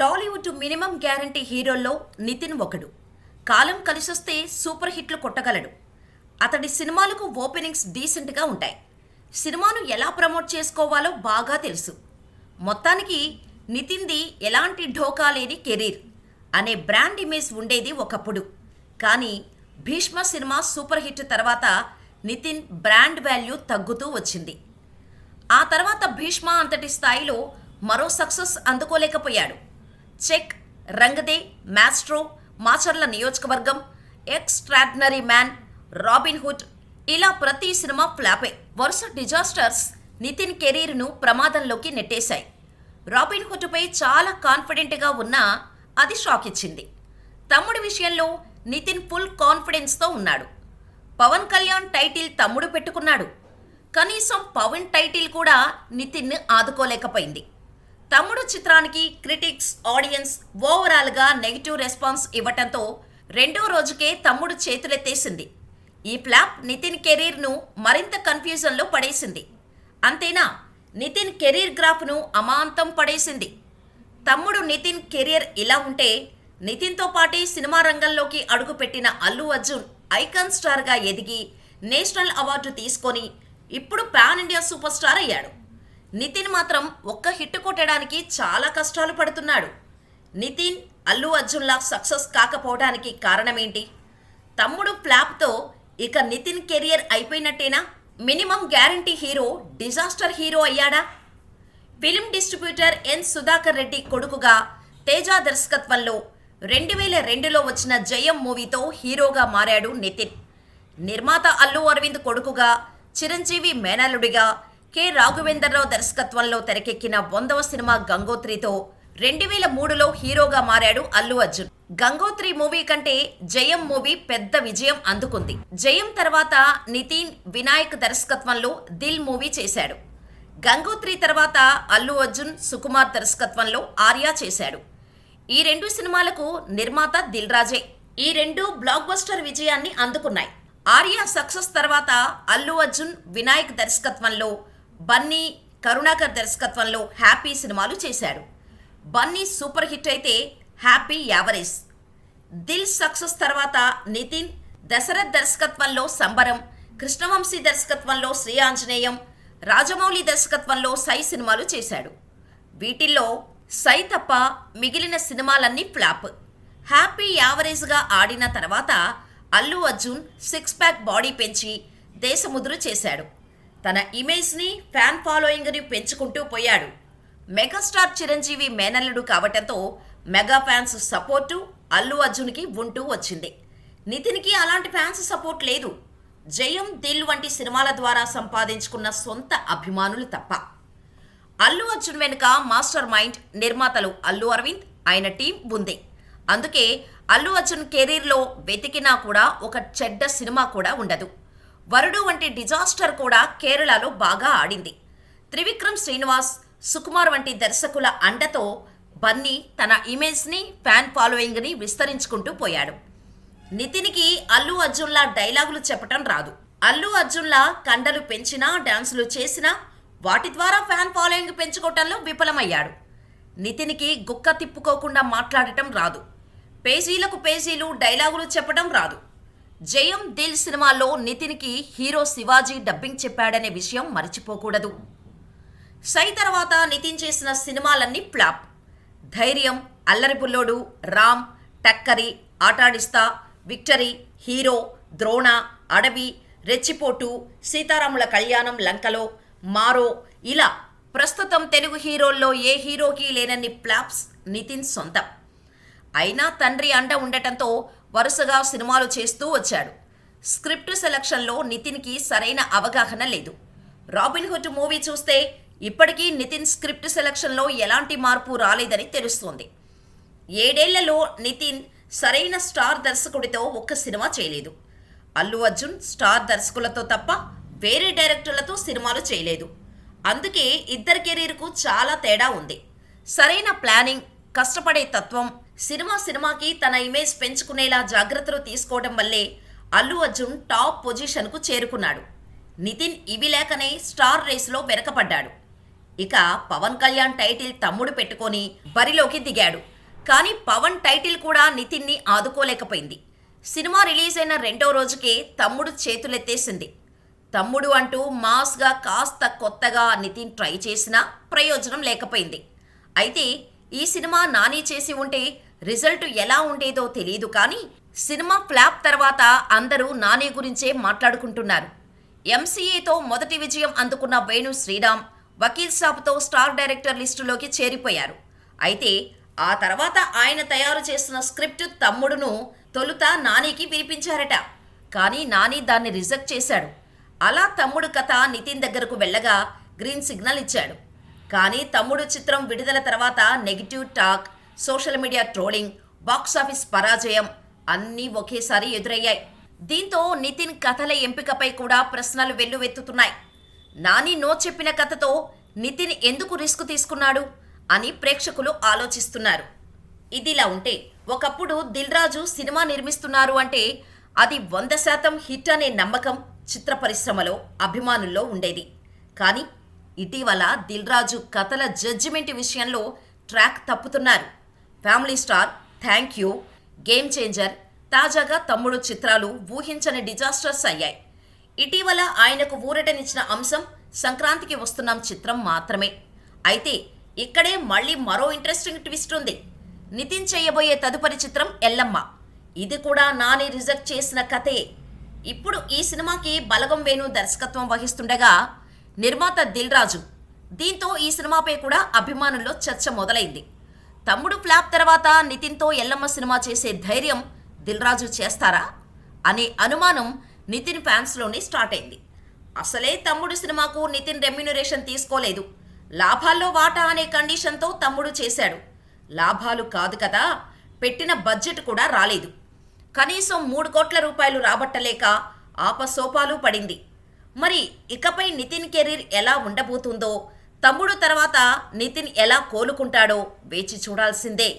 Tollywood minimum guarantee హీరోల్లో నితిన్ ఒకడు. కాలం కలిసొస్తే సూపర్ హిట్లు కొట్టగలడు. అతడి సినిమాలకు ఓపెనింగ్స్ డీసెంట్గా ఉంటాయి. సినిమాను ఎలా ప్రమోట్ చేసుకోవాలో బాగా తెలుసు. మొత్తానికి నితిన్ది ఎలాంటి ఢోకా లేని కెరీర్ అనే బ్రాండ్ ఇమేజ్ ఉండేది ఒకప్పుడు. కానీ భీష్మ సినిమా సూపర్ హిట్ తర్వాత నితిన్ బ్రాండ్ వాల్యూ తగ్గుతూ వచ్చింది. ఆ తర్వాత భీష్మ అంతటి స్థాయిలో మరో success అందుకోలేకపోయాడు. Check Rang De Maestro Macherla Niyojakavargam Extraordinary Man robin hood. ఇలా ప్రతి సినిమా ఫ్లాపే. వరుస డిజాస్టర్స్ నితిన్ కెరీర్ను ప్రమాదంలోకి నెట్టేశాయి. రాబిన్ హుడ్పై చాలా కాన్ఫిడెంట్గా ఉన్నా అది షాక్ ఇచ్చింది తమ్ముడి విషయంలో నితిన్ ఫుల్ కాన్ఫిడెన్స్తో ఉన్నాడు. పవన్ కళ్యాణ్ టైటిల్ తమ్ముడు పెట్టుకున్నాడు. కనీసం పవన్ టైటిల్ కూడా నితిన్ ఆదుకోలేకపోయింది. తమ్ముడు చిత్రానికి క్రిటిక్స్ ఆడియన్స్ ఓవరాల్గా నెగిటివ్ రెస్పాన్స్ ఇవ్వటంతో రెండో రోజుకే తమ్ముడు చేతులెత్తేసింది. ఈ ఫ్లాప్ నితిన్ కెరీర్ను మరింత కన్ఫ్యూజన్లో పడేసింది. అంతేనా? నితిన్ కెరీర్ గ్రాఫ్ను అమాంతం పడేసింది. తమ్ముడు నితిన్ కెరీర్ ఇలా ఉంటే నితిన్తో పాటే సినిమా రంగంలోకి అడుగుపెట్టిన అల్లు అర్జున్ ఐకాన్ స్టార్గా ఎదిగి నేషనల్ అవార్డు తీసుకొని ఇప్పుడు పాన్ ఇండియా సూపర్ స్టార్ అయ్యాడు. నితిన్ మాత్రం ఒక్క హిట్ కొట్టడానికి చాలా కష్టాలు పడుతున్నాడు. నితిన్ అల్లు అర్జున్లా సక్సెస్ కాకపోవడానికి కారణమేంటి? తమ్ముడు ఫ్లాప్తో ఇక Nitin career అయిపోయినట్టేనా? Minimum guarantee hero disaster hero అయ్యాడా? Film distributor N Sudhakar Reddy కొడుకుగా తేజ దర్శకత్వంలో రెండు వేల రెండులో వచ్చిన జయం మూవీతో హీరోగా మారాడు నితిన్. నిర్మాత అల్లు అరవింద్ కొడుకుగా చిరంజీవి మేనలుడిగా కె రాఘవేంద్రరావు దర్శకత్వంలో తెరకెక్కిన వందవ సినిమా గంగోత్రితో రెండు వేల మూడులో హీరోగా మారాడు అల్లు అర్జున్. గంగోత్రి మూవీ కంటే జయం మూవీ పెద్ద విజయం అందుకుంది. జయం తర్వాత నితిన్ వినాయక్ దర్శకత్వంలో దిల్ మూవీ చేశాడు. గంగోత్రి తర్వాత అల్లు అర్జున్ సుకుమార్ దర్శకత్వంలో ఆర్యా చేశాడు. ఈ రెండు సినిమాలకు నిర్మాత దిల్ రాజే. ఈ రెండు బ్లాక్ బస్టర్ విజయాన్ని అందుకున్నాయి. ఆర్యా సక్సెస్ తర్వాత అల్లు అర్జున్ వినాయక్ దర్శకత్వంలో బన్నీ కరుణాకర్ దర్శకత్వంలో హ్యాపీ సినిమాలు చేశాడు. బన్నీ సూపర్ హిట్ అయితే హ్యాపీ యావరేజ్. దిల్ సక్సెస్ తర్వాత నితిన్ దశరథ్ దర్శకత్వంలో సంబరం కృష్ణవంశీ దర్శకత్వంలో శ్రీ ఆంజనేయం రాజమౌళి దర్శకత్వంలో సై సినిమాలు చేశాడు. వీటిల్లో సై తప్ప మిగిలిన సినిమాలన్నీ ఫ్లాప్. హ్యాపీ యావరేజ్గా ఆడిన తర్వాత Allu Arjun six pack body పెంచి దేశముద్రు చేశాడు. తన ఇమేజ్ని ఫ్యాన్ ఫాలోయింగ్ని పెంచుకుంటూ పోయాడు. మెగాస్టార్ చిరంజీవి మేనల్లుడు కావటంతో మెగా ఫ్యాన్స్ సపోర్టు అల్లు అర్జున్కి ఉంటూ వచ్చింది. నితిన్కి అలాంటి ఫ్యాన్స్ సపోర్ట్ లేదు. జయం దిల్ వంటి సినిమాల ద్వారా సంపాదించుకున్న సొంత అభిమానులు తప్ప. అల్లు అర్జున్ వెనుక మాస్టర్ మైండ్ నిర్మాతలు అల్లు అరవింద్ ఆయన టీం ఉంది. అందుకే అల్లు అర్జున్ కెరీర్లో వెతికినా కూడా ఒక చెడ్డ సినిమా కూడా ఉండదు. వరుడు వంటి డిజాస్టర్ కూడా కేరళలో బాగా ఆడింది. త్రివిక్రమ్ శ్రీనివాస్ సుకుమార్ వంటి దర్శకుల అండతో బన్నీ తన ఇమేజ్ని ఫ్యాన్ ఫాలోయింగ్ని విస్తరించుకుంటూ పోయాడు. నితిన్కి అల్లు అర్జున్లా డైలాగులు చెప్పటం రాదు. అల్లు అర్జున్లా కండలు పెంచినా డ్యాన్సులు చేసినా వాటి ద్వారా ఫ్యాన్ ఫాలోయింగ్ పెంచుకోవటంలో విఫలమయ్యాడు. నితిన్కి గుక్క తిప్పుకోకుండా మాట్లాడటం రాదు. పేజీలకు పేజీలు డైలాగులు చెప్పడం రాదు. జయం దిల్ సినిమాలో నితిన్కి హీరో శివాజీ డబ్బింగ్ చెప్పాడనే విషయం మర్చిపోకూడదు. సై తర్వాత నితిన్ చేసిన సినిమాలన్నీ flop. Dhairyam Allari Bullodu Ram Takkari Aatadista victory hero Drona Adavi రెచ్చిపోటు సీతారాముల కళ్యాణం లంకలో మారో ఇలా ప్రస్తుతం తెలుగు హీరోల్లో ఏ హీరోకి లేనన్ని ప్లాప్స్ నితిన్ సొంతం. అయినా తండ్రి అండ ఉండటంతో వరుసగా సినిమాలు చేస్తూ వచ్చాడు. స్క్రిప్ట్ సెలక్షన్లో నితిన్కి సరైన అవగాహన లేదు. రాబిన్హుడ్ మూవీ చూస్తే ఇప్పటికీ నితిన్ స్క్రిప్ట్ సెలక్షన్లో ఎలాంటి మార్పు రాలేదని తెలుస్తోంది. ఏడేళ్ళలో నితిన్ సరైన స్టార్ దర్శకుడితో ఒక్క సినిమా చేయలేదు. అల్లు అర్జున్ స్టార్ దర్శకులతో తప్ప వేరే డైరెక్టర్లతో సినిమాలు చేయలేదు. అందుకే ఇద్దరి కెరీర్కు చాలా తేడా ఉంది. సరైన ప్లానింగ్ కష్టపడే తత్వం సినిమా సినిమాకి తన ఇమేజ్ పెంచుకునేలా జాగ్రత్తలు తీసుకోవడం వల్లే అల్లు అర్జున్ టాప్ పొజిషన్కు చేరుకున్నాడు. నితిన్ ఇవి లేకనే స్టార్ రేసులో వెనకపడ్డాడు ఇక పవన్ కళ్యాణ్ టైటిల్ తమ్ముడు పెట్టుకొని బరిలోకి దిగాడు. కానీ పవన్ టైటిల్ కూడా నితిన్ని ఆదుకోలేకపోయింది. సినిమా రిలీజ్ అయిన రెండో రోజుకే తమ్ముడు చేతులెత్తేసింది. తమ్ముడు అంటూ మాస్గా కాస్త కొత్తగా నితిన్ ట్రై చేసినా ప్రయోజనం లేకపోయింది. అయితే ఈ సినిమా నాని చేసి ఉంటే రిజల్ట్ ఎలా ఉండేదో తెలియదు కానీ సినిమా ఫ్లాప్ తర్వాత అందరూ నాని గురించే మాట్లాడుకుంటున్నారు. ఎంసీఏతో మొదటి విజయం అందుకున్న వేణు శ్రీరామ్ వకీల్ సాబ్తో స్టార్ డైరెక్టర్ లిస్టులోకి చేరిపోయారు. అయితే ఆ తర్వాత ఆయన తయారు చేసిన స్క్రిప్ట్ తమ్ముడును తొలుత నానికి వినిపించారట. కానీ నాని దాన్ని రిజెక్ట్ చేశాడు. అలా తమ్ముడు కథ నితిన్ దగ్గరకు వెళ్ళగా గ్రీన్ సిగ్నల్ ఇచ్చాడు. కానీ తమ్ముడు చిత్రం విడుదల తర్వాత negative talk social media trolling box office పరాజయం అన్నీ ఒకేసారి ఎదురయ్యాయి. దీంతో నితిన్ కథల ఎంపికపై కూడా ప్రశ్నలు వెల్లువెత్తుతున్నాయి. నాని నో చెప్పిన కథతో నితిన్ ఎందుకు రిస్క్ తీసుకున్నాడు అని ప్రేక్షకులు ఆలోచిస్తున్నారు. ఇదిలా ఉంటే ఒకప్పుడు దిల్ రాజు సినిమా నిర్మిస్తున్నారు అంటే అది వంద శాతం హిట్ అనే నమ్మకం చిత్ర పరిశ్రమలో అభిమానుల్లో ఉండేది. కానీ ఇటీవల దిల్ రాజు కథల జడ్జిమెంట్ విషయంలో track తప్పుతున్నారు. Family star thank you. Game changer తాజాగా తమ్ముడు చిత్రాలు ఊహించని డిజాస్టర్స్ అయ్యాయి. ఇటీవల ఆయనకు ఊరటనిచ్చిన అంశం సంక్రాంతికి వస్తున్నాం చిత్రం మాత్రమే. అయితే ఇక్కడే మళ్ళీ మరో ఇంట్రెస్టింగ్ ట్విస్ట్ ఉంది. నితిన్ చేయబోయే తదుపరి చిత్రం ఎల్లమ్మ. ఇది కూడా నాని రిజెక్ట్ చేసిన కథే. ఇప్పుడు ఈ సినిమాకి బలగం వేణు దర్శకత్వం వహిస్తుండగా నిర్మాత దిల్ రాజు దీంతో ఈ సినిమాపై కూడా అభిమానుల్లో చర్చ మొదలైంది. తమ్ముడు ఫ్లాప్ తర్వాత నితిన్తో ఎల్లమ్మ సినిమా చేసే ధైర్యం దిల్ రాజు చేస్తారా అనే అనుమానం నితిన్ ఫ్యాన్స్లోనే స్టార్ట్ అయింది. అసలే తమ్ముడు సినిమాకు నితిన్ రెమ్యునరేషన్ తీసుకోలేదు. లాభాల్లో వాటా అనే కండిషన్తో తమ్ముడు చేశాడు. లాభాలు కాదు కదా పెట్టిన బడ్జెట్ కూడా రాలేదు. కనీసం మూడు కోట్ల రూపాయలు రాబట్టలేక ఆపసోపాలు పడింది. మరి ఇకపై నితిన్ కెరీర్ ఎలా ఉండబోతుందో తమ్ముడు తర్వాత నితిన్ ఎలా కోలుకుంటాడో వేచి చూడాల్సిందే.